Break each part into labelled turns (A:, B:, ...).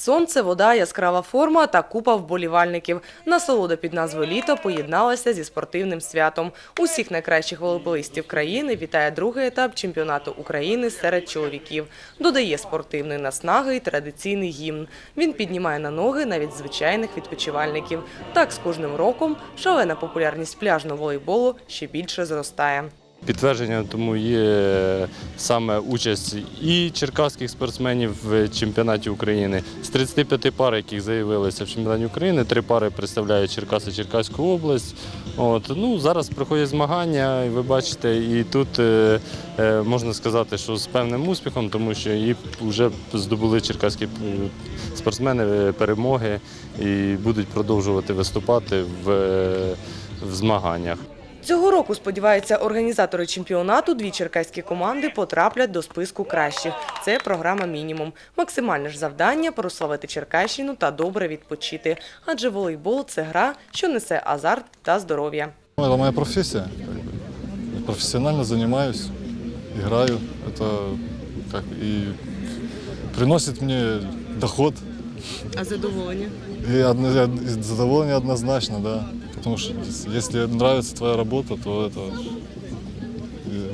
A: Сонце, вода, яскрава форма та купа вболівальників. Насолода під назвою Літо поєдналася зі спортивним святом. Усіх найкращих волейболістів країни вітає другий етап чемпіонату України серед чоловіків. Додає спортивної наснаги і традиційний гімн. Він піднімає на ноги навіть звичайних відпочивальників. Так з кожним роком шалена популярність пляжного волейболу ще більше зростає.
B: Підтвердження тому є саме участь і черкаських спортсменів в чемпіонаті України. З 35 пар, яких заявилися в чемпіонаті України, три пари представляють Черкаси Черкаську область. От, ну, зараз проходять змагання, ви бачите, і тут е, е, можна сказати, що з певним успіхом, тому що і вже здобули черкаські е, спортсмени е, перемоги і будуть продовжувати виступати в, в змаганнях.
A: Цього року, сподіваються, організатори чемпіонату дві черкаські команди потраплять до списку кращих. Це програма мінімум. Максимальне ж завдання прославити Черкащину та добре відпочити. Адже волейбол це гра, що несе азарт та здоров'я.
C: Ну, Это моя профессия. как бы. Я профессионально занимаюсь, играю. Это как и приносит мне доход.
A: А задоволення?
C: И, одно- однозначно, да. Потому что ес- если нравится твоя работа, то это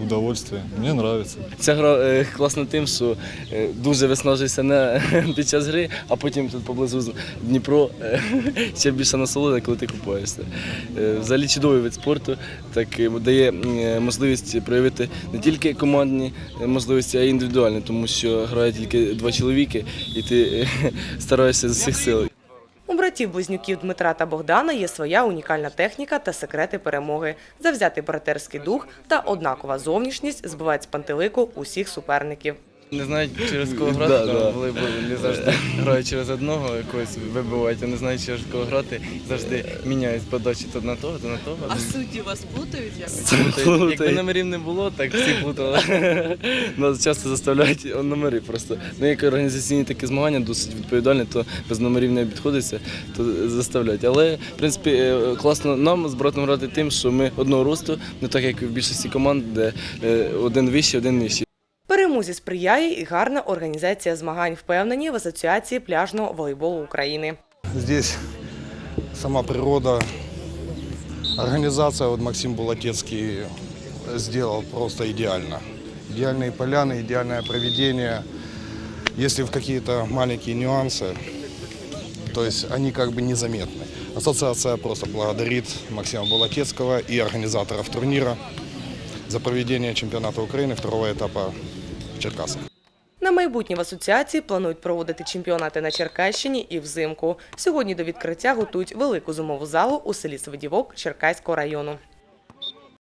C: удовольствие. Мне нравится.
D: Ця гра е, класна тим, що е, дуже виснажуєшся не під час гри, а потім тут поблизу Дніпро е, ще більше насолода, коли ти купаєшся. Е, Взагалі чудовий вид спорту, так е, дає е, можливість проявити не тільки командні е, можливості, а й індивідуальні, тому що грає тільки два чоловіки, і ти е, стараєшся з усіх сил.
A: У братів-близнюків Дмитра та Богдана є своя унікальна техніка та секрети перемоги. Завзятий братерський дух та однакова зовнішність збивають з пантелику усіх суперників.
E: Не знають через кого грати,
D: Да,
E: да,
D: да.
E: волейбол не завжди грають через одного, якогось вибивають, а не знають через кого грати, завжди міняють подачі то на того, то на того.
F: А судді вас плутають якось?
E: Плутають. Якби номерів не було, так всі плутали.
D: Нас часто заставляють номери просто. Ну, як організаційні такі змагання досить відповідальні, то без номерів не обходиться, то заставляють. Але, в принципі, е, класно нам з братом грати тим, що ми одного росту, не так як в більшості команд, де е, один вищий, один нижчий.
A: Перемозі сприяє і гарна організація змагань, впевнені в Асоціації пляжного волейболу України.
G: Здесь сама природа, организация, вот Максим Булатецкий сделал просто идеально. Идеальные поляны, идеальное проведение. Если в какие-то маленькие нюансы, то есть они как бы незаметны. Ассоциация просто благодарит Максима Булатецкого и организаторов турнира за проведение чемпионата Украины второго этапа в Черкасах.
A: На майбутнє в асоціації планують проводити чемпіонати на Черкащині і взимку. Сьогодні до відкриття готують велику зимову залу у селі Свидівок Черкаського району.